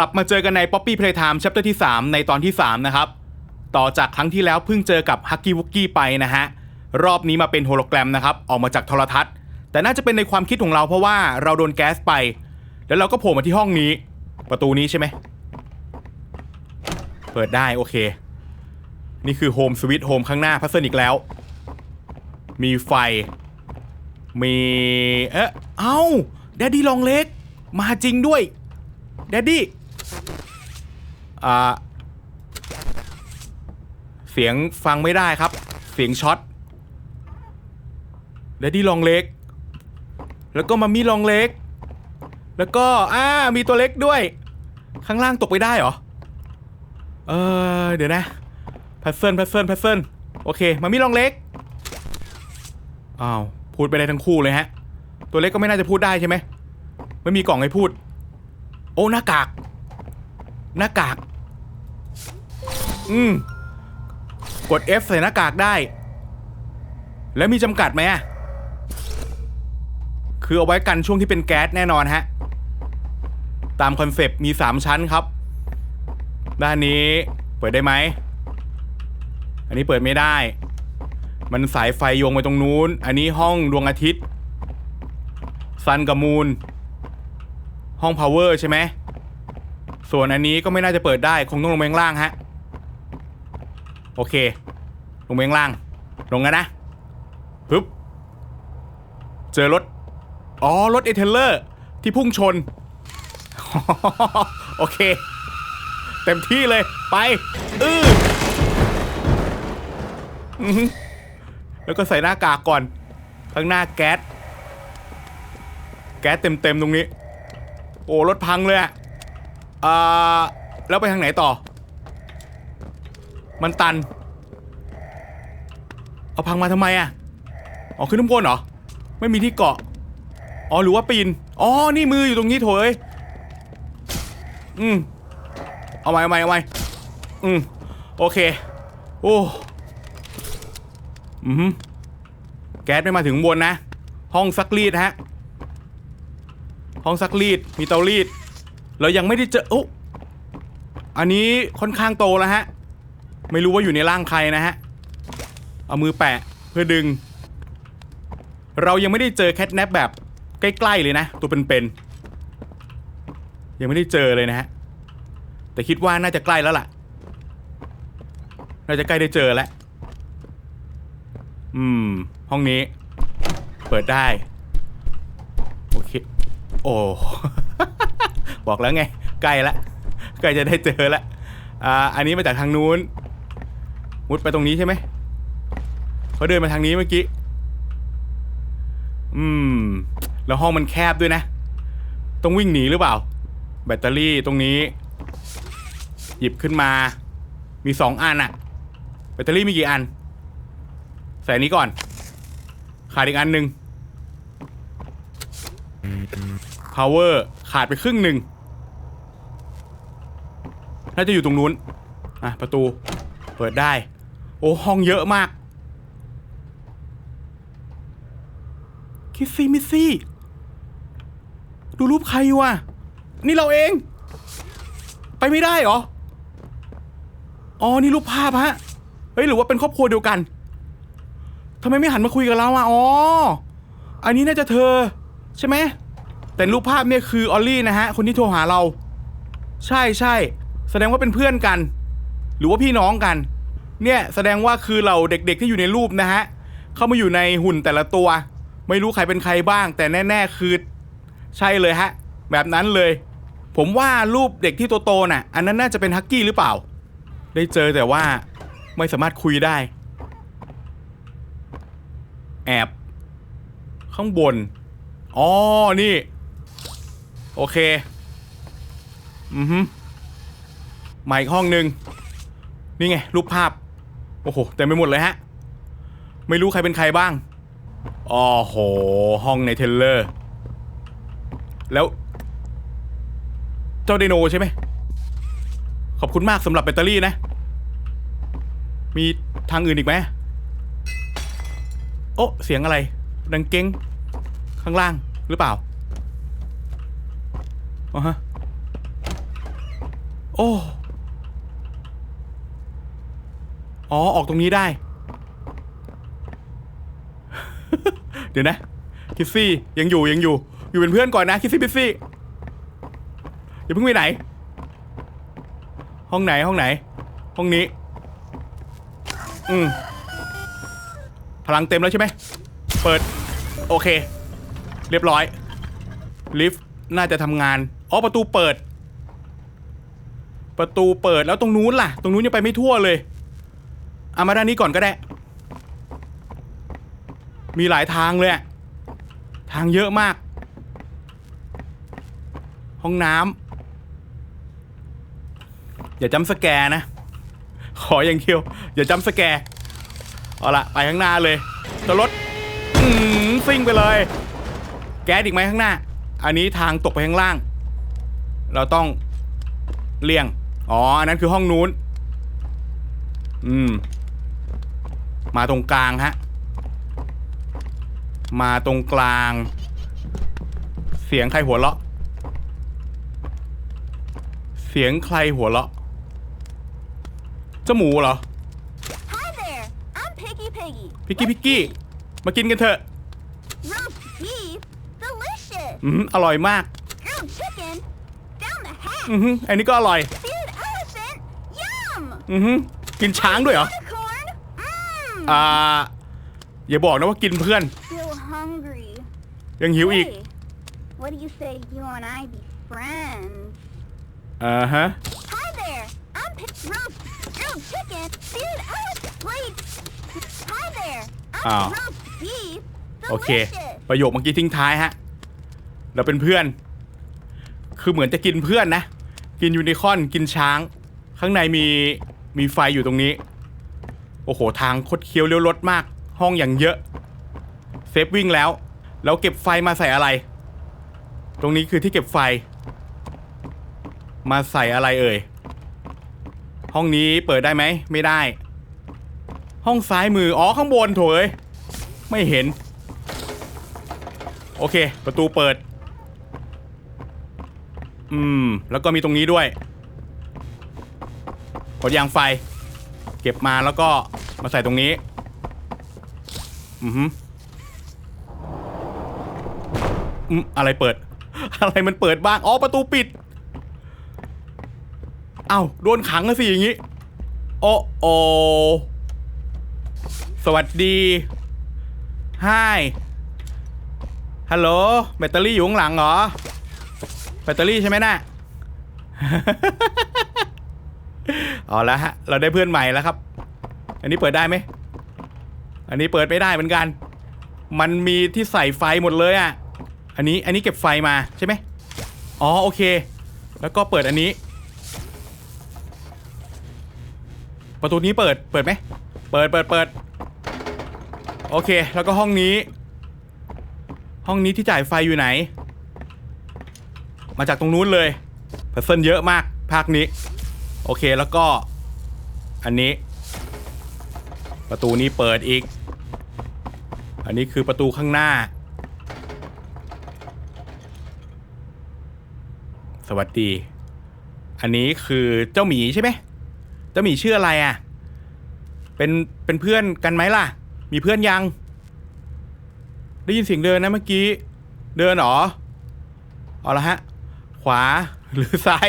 กลับมาเจอกันใน Poppy Playtime Chapter ที่ 3 ในตอนที่ 3 นะครับ ต่อจากครั้งที่แล้วเพิ่งเจอกับ Huggy Wuggy ไปนะฮะ รอบนี้มาเป็นโฮโลแกรมนะครับ ออกมาจากโทรทัศน์ แต่น่าจะเป็นในความคิดของเราเพราะว่าเราโดนแก๊สไป แล้วเราก็โผล่มาที่ห้องนี้ ประตูนี้ใช่ไหม เปิดได้โอเค นี่คือโฮมสวิตโฮมข้างหน้าพัสเซนอีกแล้ว มีไฟ มีเอ๊ะเอ้าแดดดี้ลองเล็ก มาจริงด้วยแดดดี้ อ่าเสียงฟังไม่ได้ครับ เสียงช็อตแดดดี้ลองเล็ก แล้วก็มามีลองเล็ก แล้วก็อ่ามีตัวเล็กด้วย ข้างล่างตกไปได้เหรอ เออเดี๋ยวนะแพสเซิลแพสเซิลแพสเซิลโอเค มามีลองเล็กอ้าวพูดไปได้ทั้งคู่เลยฮะ ตัวเล็กก็ไม่น่าจะพูดได้ใช่ไหมไม่มีกล่องให้พูด โอ้หน้ากาก หน้ากาก อืม กด F ใส่หน้ากากได้ แล้วมีจำกัดไหมคือเอาไว้กันช่วงที่เป็นแก๊สแน่นอนฮะ ตามคอนเซปต์มี 3 ชั้นครับ ด้านนี้เปิดได้ไหม อันนี้เปิดไม่ได้ มันสายไฟโยงไปตรงนู้น อันนี้ห้องดวงอาทิตย์ซันกับมูนห้องพาวเวอร์ใช่ไหม ส่วนอันนี้ก็ไม่น่าจะเปิดได้ คงต้องลงไปข้างล่างฮะ โอเค ลงไปข้างล่าง ลงกันนะปึ๊บ เจอรถ อ๋อ รถเอเทเลอร์ ที่พุ่งชน โอเค เต็มที่เลย ไป อื้อหือแล้วก็ใส่หน้ากากก่อน ข้างหน้าแก๊ส แก๊สเต็มๆตรงนี้ โอ้ รถพังเลยอะ อ่าแล้วไปทางไหนต่อ มันตัน เอาพังมาทำไมอะอ๋อขึ้นน้ำบนเหรอ ไม่มีที่เกาะ อ๋อหรือว่าปีน อ๋อ นี่มืออยู่ตรงนี้โถเอ้ยอืม เอาไว้เอาไว้เอาไว้อืม โอเค โอ้ อืมแก๊สไม่มาถึงข้างบนนะ ห้องซักรีดฮะ ห้องซักรีด มีเตารีด เรายังไม่ได้เจอโอ้อันนี้ค่อนข้างโตแล้วฮะ ไม่รู้ว่าอยู่ในร่างใครนะฮะ เอามือแปะเพื่อดึง เรายังไม่ได้เจอแคทแนปแบบใกล้ๆเลยนะ ตัวเป็นๆ ยังไม่ได้เจอเลยนะฮะ แต่คิดว่าน่าจะใกล้แล้วล่ะ น่าจะใกล้ได้เจอแล้ว อืม ห้องนี้ เปิดได้ โอเค โอ้ บอกแล้วไง ใกล้ละใกล้จะได้เจอละอ่าอันนี้มาจากทางนู้นมุดไปตรงนี้ใช่ไหมเขาเดินมาทางนี้เมื่อกี้อืม แล้วห้องมันแคบด้วยนะ ต้องวิ่งหนีหรือเปล่า แบตเตอรี่ตรงนี้ หยิบขึ้นมา มีสองอันอะแบตเตอรี่มีกี่อัน ใส่นนี้ก่อน ขาดอีกอันหนึ่ง power ขาดไปครึ่งหนึ่งน่าจะอยู่ตรงนู้น อะ ประตู เปิดได้ โอ้ ห้องเยอะมาก คิสซี่มิสซี่ ดูรูปใครอยู่อะนี่เราเอง ไปไม่ได้เหรอ อ๋อ นี่รูปภาพฮะ เฮ้ย หรือว่าเป็นครอบครัวเดียวกันทำไมไม่หันมาคุยกับเราอะ อ๋อ อันนี้น่าจะเธอ ใช่ไหม แต่รูปภาพเนี่ยคือออลลี่นะฮะ คนที่โทรหาเรา ใช่ใช่ แสดงว่าเป็นเพื่อนกัน หรือว่าพี่น้องกัน เนี่ยแสดงว่าคือเราเด็กๆที่อยู่ในรูปนะฮะ เข้ามาอยู่ในหุ่นแต่ละตัว ไม่รู้ใครเป็นใครบ้าง แต่แน่ๆคือ ใช่เลยฮะ แบบนั้นเลย ผมว่ารูปเด็กที่โตๆน่ะ อันนั้นน่าจะเป็นฮักกี้หรือเปล่า ได้เจอแต่ว่าไม่สามารถคุยได้ แอบ ข้างบน อ๋อ นี่ โอเค อือฮึมาอีกห้องหนึ่งนี่ไง รูปภาพ โอ้โหเต็มไปหมดเลยฮะ ไม่รู้ใครเป็นใครบ้างอ๋อโห ห้องในเทเลอร์ แล้ว เจ้าไดโนใช่ไหม ขอบคุณมากสำหรับแบตเตอรี่นะ มีทางอื่นอีกไหมโอ้เสียงอะไร ดังเก้งข้างล่างหรือเปล่า อ๋อฮะ โอ้ อ๋อ ออกตรงนี้ได้ เดี๋ยวนะ คิสซี่ยังอยู่ยังอยู่ อยู่เป็นเพื่อนก่อนนะ คิสซี่พิสซี่อย่าเพิ่งไปไหน ห้องไหนห้องไหน ห้องนี้ อืม พลังเต็มแล้วใช่ไหม เปิด โอเค เรียบร้อย ลิฟต์น่าจะทำงาน อ๋อประตูเปิด ประตูเปิดแล้วตรงนู้นล่ะ ตรงนู้นยังไปไม่ทั่วเลยเอามาด้านนี้ก่อนก็ได้ มีหลายทางเลยทางเยอะมาก ห้องน้ำอย่าจำสแกนะ ขออย่างเดียว อย่าจำสแกเอาละไปข้างหน้าเลยจะรถซิ่งไปเลย แก๊สอีกไหมข้างหน้า อันนี้ทางตกไปข้างล่าง เราต้องเลี่ยง อ๋อ อันนั้นคือห้องนู้น อืม มาตรงกลางฮะ มาตรงกลาง เสียงใครหัวเราะ เสียงใครหัวเราะเจ้าหมูเหรอ Hi there, I'm Piggy Piggy. พิกกี้พิกกี้ มากินกันเถอะ Roast beef, delicious. อืมอร่อยมาก Grilled chicken, down the hatch. อือฮึอันนี้ก็อร่อย Stewed elephant, yum. อือฮึกินช้างด้วยเหรอ Unicorn, mmm. อ่า อย่าบอกนะว่ากินเพื่อน Still hungry. ยังหิวอีก Hey, what do you say you and I be friends? อ่าฮะ Hi there, I'm Pig Roast, grilled chicken, stewed elephant. Wait. Hi there, I'm Oh. roast beef, โอเค delicious. ประโยคเมื่อกี้ทิ้งท้ายฮะ เราเป็นเพื่อน คือเหมือนจะกินเพื่อนนะ กินยูนิคอนกินช้าง ข้างในมีมีไฟอยู่ตรงนี้ โอ้โห ทางคดเคี้ยวเลี้ยวรถมาก ห้องอย่างเยอะ เซฟวิ่งแล้ว แล้วเก็บไฟมาใส่อะไร ตรงนี้คือที่เก็บไฟ มาใส่อะไรเอ่ย ห้องนี้เปิดได้ไหม ไม่ได้ ห้องซ้ายมือ อ๋อ ข้างบนโถเอ้ย ไม่เห็น โอเค ประตูเปิด อืม แล้วก็มีตรงนี้ด้วย กดยางไฟ เก็บมาแล้วก็มาใส่ตรงนี้ อือฮึอืมอะไรเปิด อะไรมันเปิดบ้าง อ๋อ ประตูปิด เอ้าโดนขังแล้วสิอย่างนี้ โอ้โอสวัสดีไฮฮัลโหล แบตเตอรี่อยู่ข้างหลังเหรอ ตเตอรี่ใช่ไหมน่ะ เอาละฮะ เราได้เพื่อนใหม่แล้วครับ อันนี้เปิดได้ไหม อันนี้เปิดไม่ได้เหมือนกัน มันมีที่ใส่ไฟหมดเลยอะ อันนี้ อันนี้เก็บไฟมาใช่ไหมอ๋อโอเค แล้วก็เปิดอันนี้ ประตูนี้เปิด เปิดไหม เปิด เปิด เปิด โอเค แล้วก็ห้องนี้ ห้องนี้ที่จ่ายไฟอยู่ไหน มาจากตรงนู้นเลยเพอร์เซนเยอะมากภาคนี้ โอเคแล้วก็อันนี้ ประตูนี้เปิดอีก อันนี้คือประตูข้างหน้า สวัสดี อันนี้คือเจ้าหมีใช่ไหมเจ้าหมีชื่ออะไรอะ เป็นเป็นเพื่อนกันไหมล่ะ มีเพื่อนยัง ได้ยินเสียงเดินนะเมื่อกี้ เดินหรอเอาละฮะ ขวาหรือซ้าย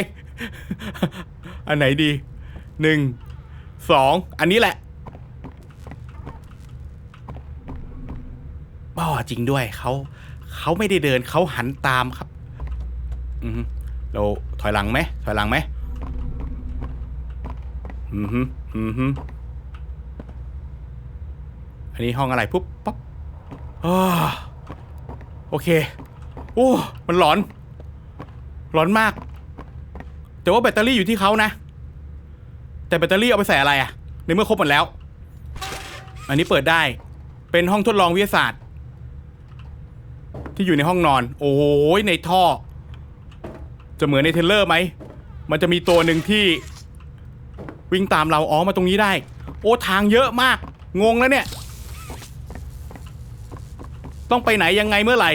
อันไหนดีหนึ่งสองอันนี้แหละบ้าจริงด้วยเขาเขาไม่ได้เดินเขาหันตามครับ อือฮึเราถอยหลังไหมถอยหลังไหมอือฮึอือฮึอันนี้ห้องอะไรปุ๊บปั๊บอ้าโอเค โอ้ มันหลอน หลอนมาก แต่ว่าแบตเตอรี่อยู่ที่เขานะ แต่แบตเตอรี่เอาไปใส่อะไรอะในเมื่อครบหมดแล้ว อันนี้เปิดได้ เป็นห้องทดลองวิทยาศาสตร์ ที่อยู่ในห้องนอน โอ้ยในท่อ จะเหมือนในเทรลเลอร์ไหม มันจะมีตัวหนึ่งที่ วิ่งตามเราอ๋อมาตรงนี้ได้ โอ้ทางเยอะมาก งงแล้วเนี่ย ต้องไปไหนยังไงเมื่อไหร่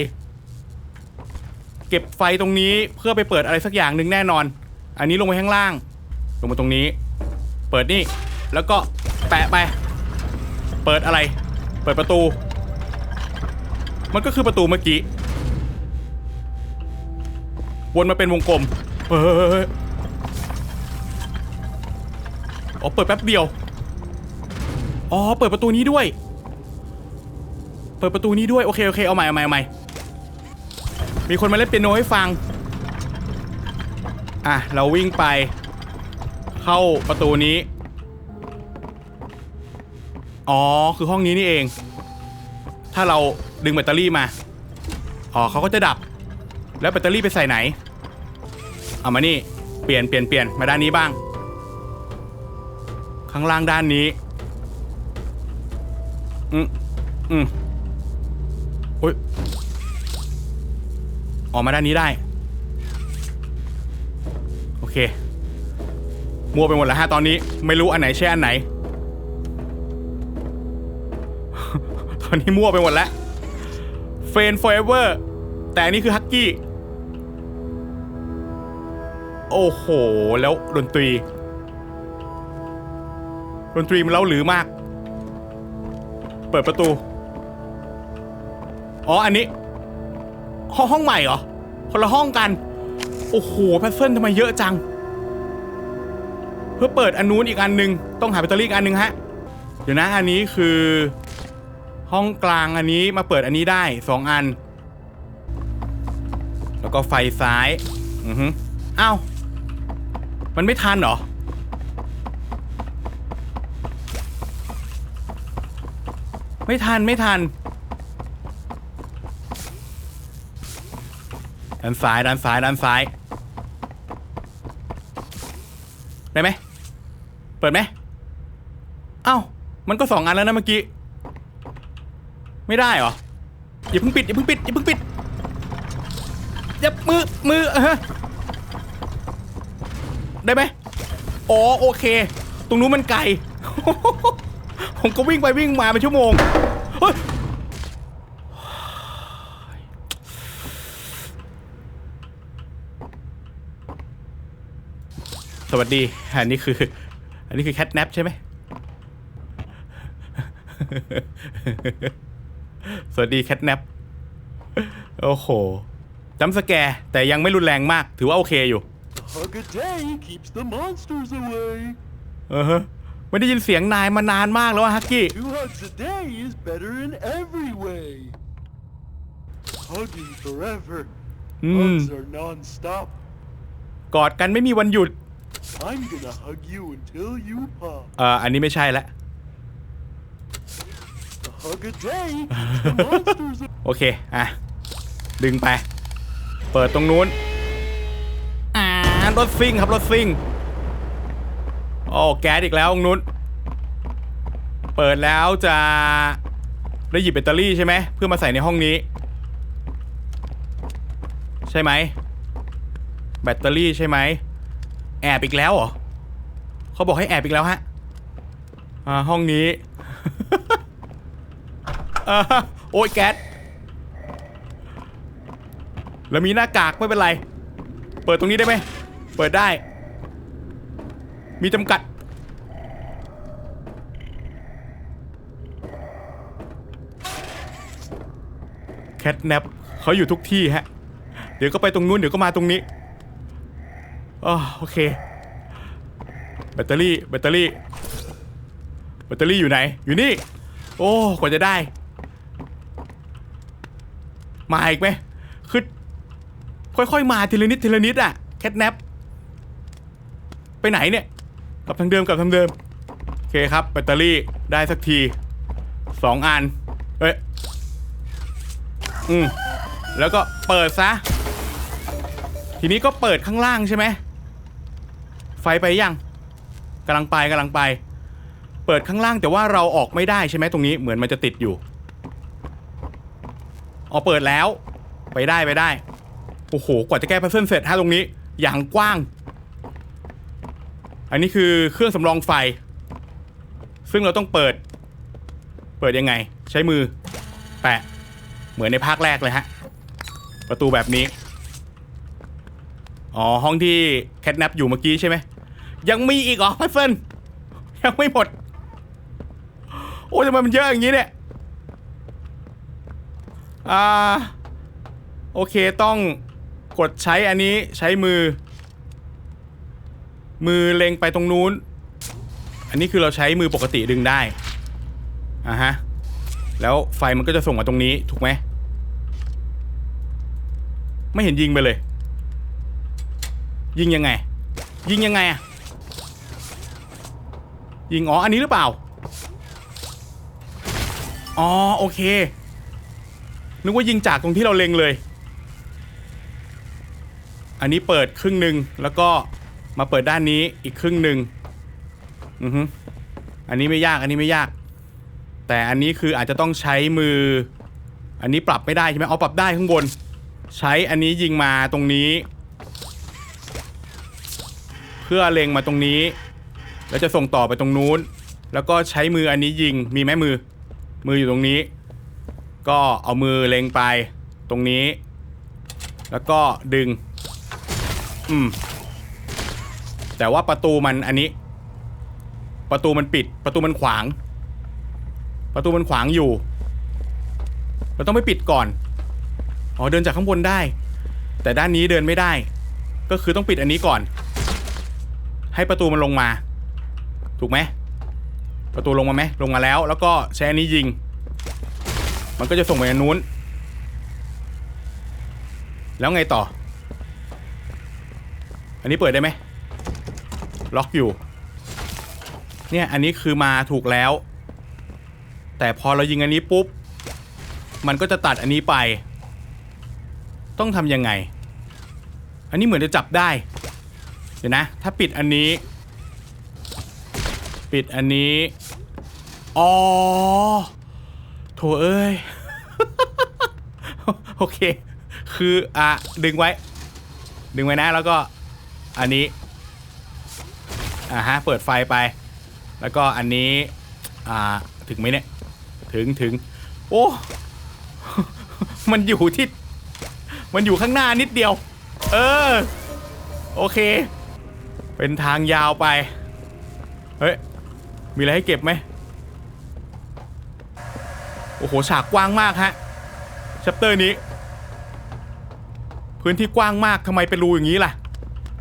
เก็บไฟตรงนี้เพื่อไปเปิดอะไรสักอย่างหนึ่งแน่นอน อันนี้ลงไปข้างล่าง ลงมาตรงนี้ เปิดนี่ แล้วก็แปะไป เปิดอะไร เปิดประตู มันก็คือประตูเมื่อกี้ วนมาเป็นวงกลมเฮ้ยอ๋อเปิดแป๊บเดียว อ๋อ เปิดประตูนี้ด้วย เปิดประตูนี้ด้วย โอเค โอเค เอาใหม่ เอาใหม่ เอาใหม่ มีคนมาเล่นเปียโนให้ฟัง อะ เราวิ่งไป เข้าประตูนี้ อ๋อ คือห้องนี้นี่เอง ถ้าเราดึงแบตเตอรี่มา อ๋อเขาก็จะดับ แล้วแบตเตอรี่ไปใส่ไหน เอามานี่ เปลี่ยนเปลี่ยนเปลี่ยนมาด้านนี้บ้าง ข้างล่างด้านนี้ อืมอืมโอ้ย ออกมาด้านนี้ได้ โอเค มัวไปหมดแล้วฮะตอนนี้ ไม่รู้อันไหนใช่อันไหน ตอนนี้มั่วไปหมดแล้วเฟน forever แต่อันนี้คือฮักกี้ โอ้โห แล้วดนตรี ดนตรีมันเล่าหรือมาก เปิดประตู อ๋อ อันนี้ ห้องห้องใหม่เหรอ คนละห้องกัน โอ้โหแพทเทิร์นทำไมเยอะจัง เพื่อเปิดอันนู้นอีกอันหนึ่งต้องหาแบตเตอรี่อีกอันหนึ่งฮะ เดี๋ยวนะอันนี้คือ ห้องกลางอันนี้มาเปิดอันนี้ได้สองอัน แล้วก็ไฟซ้าย อือฮึอ้าวมันไม่ทันเหรอไม่ทันไม่ทัน ด้านซ้ายด้านซ้ายด้านซ้าย ได้ไหม เปิดไหมเอ้า มันก็สองอันแล้วนะเมื่อกี้ ไม่ได้เหรอ อย่าเพิ่งปิดอย่าเพิ่งปิดอย่าเพิ่งปิดอย่ามือมือเออได้ไหมอ๋อโอเค ตรงนู้นมันไกล ผมก็วิ่งไปวิ่งมาเป็นชั่วโมง เฮ้ย วัสดี อันนี้คือ อันนี้คือแคทแนปใช่ไหม สวัสดีแคทแนป โอ้โหจำสแกร์แต่ยังไม่รุนแรงมาก ถือว่าโอเคอยู่ Hug a day keeps the monsters away. เออฮะไม่ได้ยินเสียงนายมานานมากแล้วอะฮักกี้ Two hugs a day is better in every way. Hugging forever. Mm. Hugs are non-stop. กอดกันไม่มีวันหยุด I'm gonna hug you until you pop. เอ่ออันนี้ไม่ใช่ละ A hug a day keeps the monsters away. โอเค อะ ดึงไป เปิดตรงนู้น อ่ารถซิ่งครับ รถซิ่ง โอ้ แก๊สอีกแล้วตรงนู้น เปิดแล้วจะได้หยิบแบตเตอรี่ใช่ไหม เพื่อมาใส่ในห้องนี้ ใช่ไหม แบตเตอรี่ใช่ไหม แอบอีกแล้วเหรอเขาบอกให้แอบอีกแล้วฮะอ่าห้องนี้ อ่าโอ้ยแก๊สแล้วมีหน้ากากไม่เป็นไร เปิดตรงนี้ได้ไหมเปิดได้ มีจำกัด แคทแนปเขาอยู่ทุกที่ฮะ เดี๋ยวก็ไปตรงนู้นเดี๋ยวก็มาตรงนี้ อ๋อโอเค แบตเตอรี่ แบตเตอรี่ แบตเตอรี่อยู่ไหน อยู่นี่ โอ้กว่าจะได้ มาอีกไหมคือค่อยๆ มาทีละนิดทีละนิดอะแคทแนปไปไหนเนี่ยกลับทางเดิมกลับทางเดิม โอเคครับ แบตเตอรี่ได้สักทีสองอันเอ้ยอืมแล้วก็เปิดซะ ทีนี้ก็เปิดข้างล่างใช่ไหม ไฟไปยังกำลังไปกำลังไป เปิดข้างล่างแต่ว่าเราออกไม่ได้ใช่ไหมตรงนี้เหมือนมันจะติดอยู่อ๋อเปิดแล้ว ไปได้ไปได้โอ้โหกว่าจะแก้พัซเซิลเสร็จฮะตรงนี้ อย่างกว้าง อันนี้คือเครื่องสำรองไฟ ซึ่งเราต้องเปิด เปิดยังไง ใช้มือแปะเหมือนในภาคแรกเลยฮะ ประตูแบบนี้ อ๋อ ห้องที่แคทแนปอยู่เมื่อกี้ใช่ไหม ยังมีอีกเหรอพัซเซิลยังไม่หมด โอ้ยทำไมมันเยอะอย่างนี้เนี่ย อ่า โอเคต้องกดใช้อันนี้ใช้มือ มือเล็งไปตรงนู้น อันนี้คือเราใช้มือปกติดึงได้ อ่าฮะ แล้วไฟมันก็จะส่งมาตรงนี้ถูกไหม ไม่เห็นยิงไปเลย ยิงยังไง ยิงยังไงอะ ยิงอ๋ออันนี้หรือเปล่า อ๋อโอเค นึกว่ายิงจากตรงที่เราเล็งเลย อันนี้เปิดครึ่งหนึ่งแล้วก็มาเปิดด้านนี้อีกครึ่งหนึ่งอือฮึอันนี้ไม่ยากอันนี้ไม่ยาก แต่อันนี้คืออาจจะต้องใช้มือ อันนี้ปรับไม่ได้ใช่ไหมเอาปรับได้ข้างบน ใช้อันนี้ยิงมาตรงนี้ เพื่อเล็งมาตรงนี้ แล้วจะส่งต่อไปตรงนู้น แล้วก็ใช้มืออันนี้ยิงมีไหมมือ มืออยู่ตรงนี้ ก็เอามือเล็งไปตรงนี้ แล้วก็ดึง อืม แต่ว่าประตูมันอันนี้ ประตูมันปิด ประตูมันขวาง ประตูมันขวางอยู่ เราต้องไปปิดก่อน อ๋อเดินจากข้างบนได้ แต่ด้านนี้เดินไม่ได้ ก็คือต้องปิดอันนี้ก่อน ให้ประตูมันลงมา ถูกไหมประตูลงมาไหมลงมาแล้ว แล้วก็ใช้อันนี้ยิง มันก็จะส่งไปอันนู้น แล้วไงต่อ อันนี้เปิดได้ไหมล็อกอยู่ เนี่ยอันนี้คือมาถูกแล้ว แต่พอเรายิงอันนี้ปุ๊บ มันก็จะตัดอันนี้ไป ต้องทำยังไง อันนี้เหมือนจะจับได้ เดี๋ยวนะ ถ้าปิดอันนี้ ปิดอันนี้ อ๋อ โถเอ้ย โอเค คืออะ ดึงไว้ ดึงไว้นะแล้วก็ อันนี้ อ่าฮะ เปิดไฟไป แล้วก็อันนี้ อ่า ถึงไหมเนี่ย ถึงถึง โอ้ มันอยู่ที่ มันอยู่ข้างหน้านิดเดียว เออ โอเค เป็นทางยาวไป เฮ้ย มีอะไรให้เก็บไหมโอ้โหฉากกว้างมากฮะชัปเตอร์นี้ พื้นที่กว้างมากทำไมเป็นรูอย่างนี้ล่ะ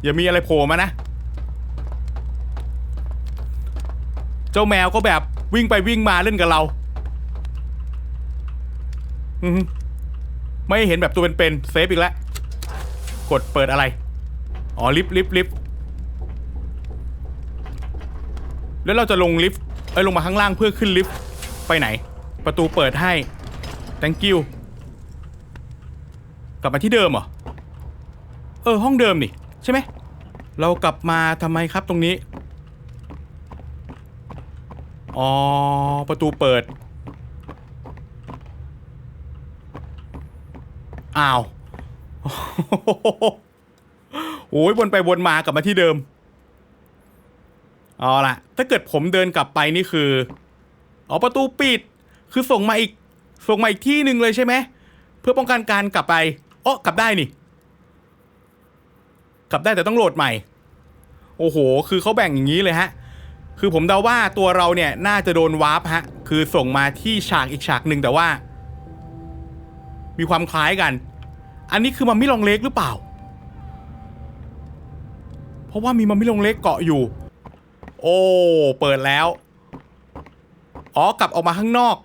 อย่ามีอะไรโผล่มานะ เจ้าแมวก็แบบวิ่งไปวิ่งมาเล่นกับเราอือหือไม่เห็นแบบตัวเป็นๆเซฟอีกแล้ว กดเปิดอะไร อ๋อลิฟลิฟลิฟต์ แล้วเราจะลงลิฟต์เอ้ยลงมาข้างล่างเพื่อขึ้นลิฟต์ไปไหน ประตูเปิดให้ thank you กลับมาที่เดิมเหรอ เออห้องเดิมนี่ใช่ไหม เรากลับมาทำไมครับตรงนี้ อ๋อ ประตูเปิด อ้าว โอ้ยวนไปวนมากลับมาที่เดิม เอาละถ้าเกิดผมเดินกลับไปนี่คืออ๋อประตูปิด คือส่งมาอีก ส่งมาอีกที่หนึ่งเลยใช่ไหม เพื่อป้องกันการกลับไปอ๋อกลับได้นี่ กลับได้แต่ต้องโหลดใหม่ โอ้โห คือเขาแบ่งอย่างนี้เลยฮะ คือผมเดาว่าตัวเราเนี่ยน่าจะโดนวาร์ปฮะ คือส่งมาที่ฉากอีกฉากหนึ่งแต่ว่า มีความคล้ายกัน อันนี้คือมัมมี่ลองเล็กหรือเปล่า เพราะว่ามีมัมมี่ลองเล็กเกาะอยู่ โอ้ เปิดแล้ว อ๋อ กลับออกมาข้างนอก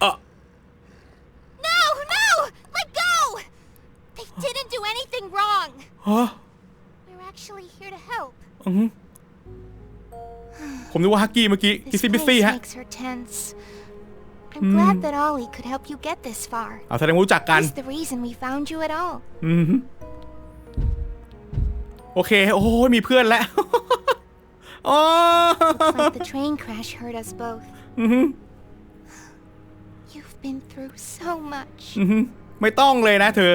เออ No, no! Let go! They didn't do anything wrong. ฮะ We're actually here to help. อือหือผมนึกว่าฮักกี้เมื่อกี้ กิ This ซี่บิซี่ place ฮะ makes her tense. I'm glad that Ollie could help you get this far. เอาแสดงว่ารู้จักกัน He's the reason we found you at all. อืม โอเค โอ้ยมีเพื่อนแล้วอ๋อ Like the train crash hurt us both. อือหือ You've been through so much. อือหือไม่ต้องเลยนะเธอ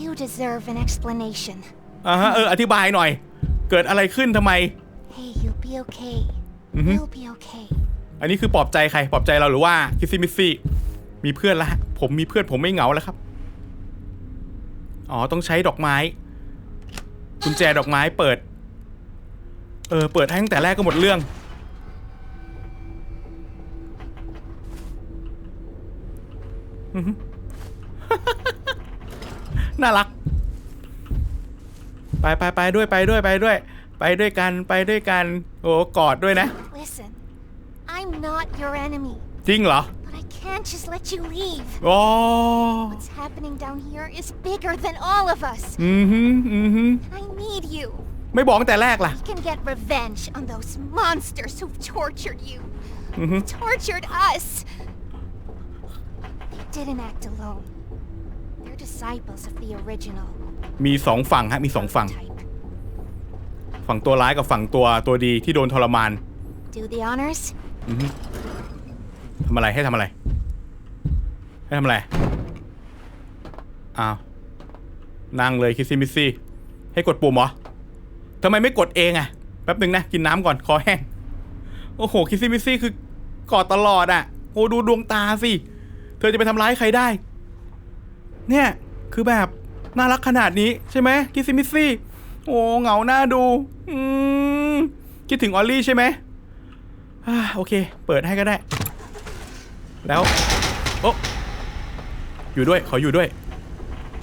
You deserve an explanation. อ่าฮะเอออธิบายหน่อย เกิดอะไรขึ้นทำไม Hey, you'll be okay. Mhm. You'll be okay. อันนี้คือปลอบใจใครปลอบใจเราหรือว่าคิสซี่มิสซี่มีเพื่อนละผมมีเพื่อนผมไม่เหงาแล้วครับ อ๋อต้องใช้ดอกไม้ กุญแจดอกไม้เปิด เออ เปิดให้ตั้งแต่แรกก็หมดเรื่องอื้อหือน่ารัก ไปไปไปด้วยไปด้วยไปด้วย ไปด้วยกันไปด้วยกัน โอ้กอดด้วยนะ Listen, I'm not your enemy, จริงเหรอ but I can't just let you leave. โอ้ What's happening down here is bigger than all of us. อือหืออือหือ I need you. ไม่บอกตั้งแต่แรกล่ะ We can get revenge on those monsters who've tortured you. อือหือ Tortured us. They didn't act alone. They're disciples of the original มีสองฝั่งฮะ มีสองฝั่ง type. ฝั่งตัวร้ายกับฝั่งตัวตัวดีที่โดนทรมาน Do the honors? ทำอะไรให้ทำอะไร ให้ทำอะไร อ้าว นั่งเลยคิซี่มิซี่ ให้กดปุ่มเหรอทำไมไม่กดเองอะแป๊บหนึ่งนะ กินน้ำก่อนคอแห้ง โอ้โห คิซี่มิซี่คือกอดตลอดอะโอ้ดูดวงตาสิ เธอจะไปทำร้ายใครได้ เนี่ย คือแบบ น่ารักขนาดนี้ใช่ไหมคิซี่มิซี่ โอ้เหงาหน้าดู อืมคิดถึงออลลี่ใช่ไหมอ่าโอเค เปิดให้ก็ได้ แล้ว โอ้อยู่ด้วย ขออยู่ด้วย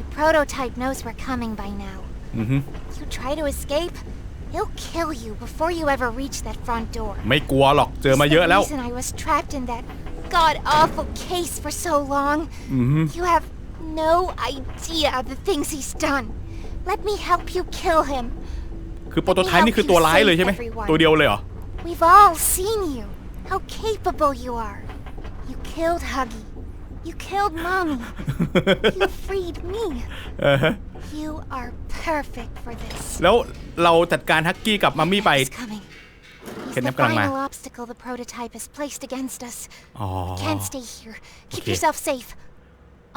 The prototype knows we're coming by now. อือฮึ You try to escape, he'll kill you before you ever reach that front door. ไม่กลัวหรอก เจอมา It's เยอะ the แล้ว reason I was trapped in that god awful case for so long. อือฮึ You have no idea of the things he's done. Let me help you kill him. คือโปรโตไทป์นี่คือตัวร้ายเลยใช่ไหม ตัวเดียวเลยเหรอ We've all seen you. How capable you are. You killed Huggy. You killed Mommy. you freed me. เออฮะ You are perfect for this. แล้วเราจัดการฮักกี้กับมัมมี่ไป He's coming. He's Kidnap the กำลังมา final obstacle the prototype has placed against us. อ๋อ Can't stay here. Keep Okay. yourself safe.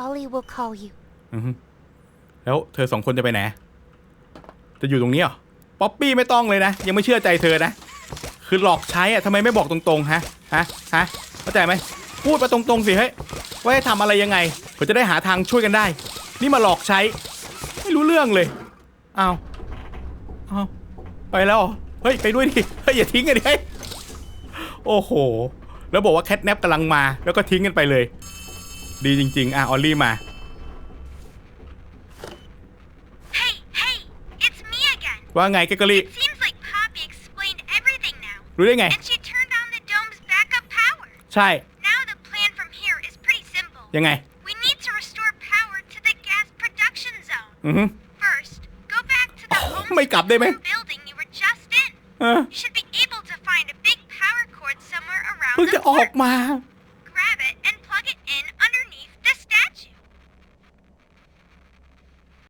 Ollie will call you. แล้วเธอสองคนจะไปไหน จะอยู่ตรงนี้เหรอ ป๊อปปี้ไม่ต้องเลยนะ ยังไม่เชื่อใจเธอนะ คือหลอกใช้อะทำไมไม่บอกตรงๆ ฮะ ฮะ ฮะ เข้าใจไหม พูดมาตรงๆสิเฮ้ยว่าให้ทำอะไรยังไงเพื่อจะได้หาทางช่วยกันได้ นี่มาหลอกใช้ ไม่รู้เรื่องเลยอ้าวอ้าวไปแล้วเหรอเฮ้ยไปด้วยดิเฮ้ยอย่าทิ้งกันดิเฮ้ยโอ้โห แล้วบอกว่าแคทแนปกำลังมา แล้วก็ทิ้งกันไปเลย ดีจริง ๆ อะออลลี่มา Hey, hey, it's me again. ว่าไงแกกะลี่ Seems like Poppy explained everything now. รู้ได้ไง And she turned on the dome's backup power. ใช่ ยังไง We need to restore power to the gas production zone. อือฮึ First, go back to the home ไม่กลับได้ไหม building you were just in. เออ You should be able to find a big power cord somewhere around เพิ่ง the จะออก port. มา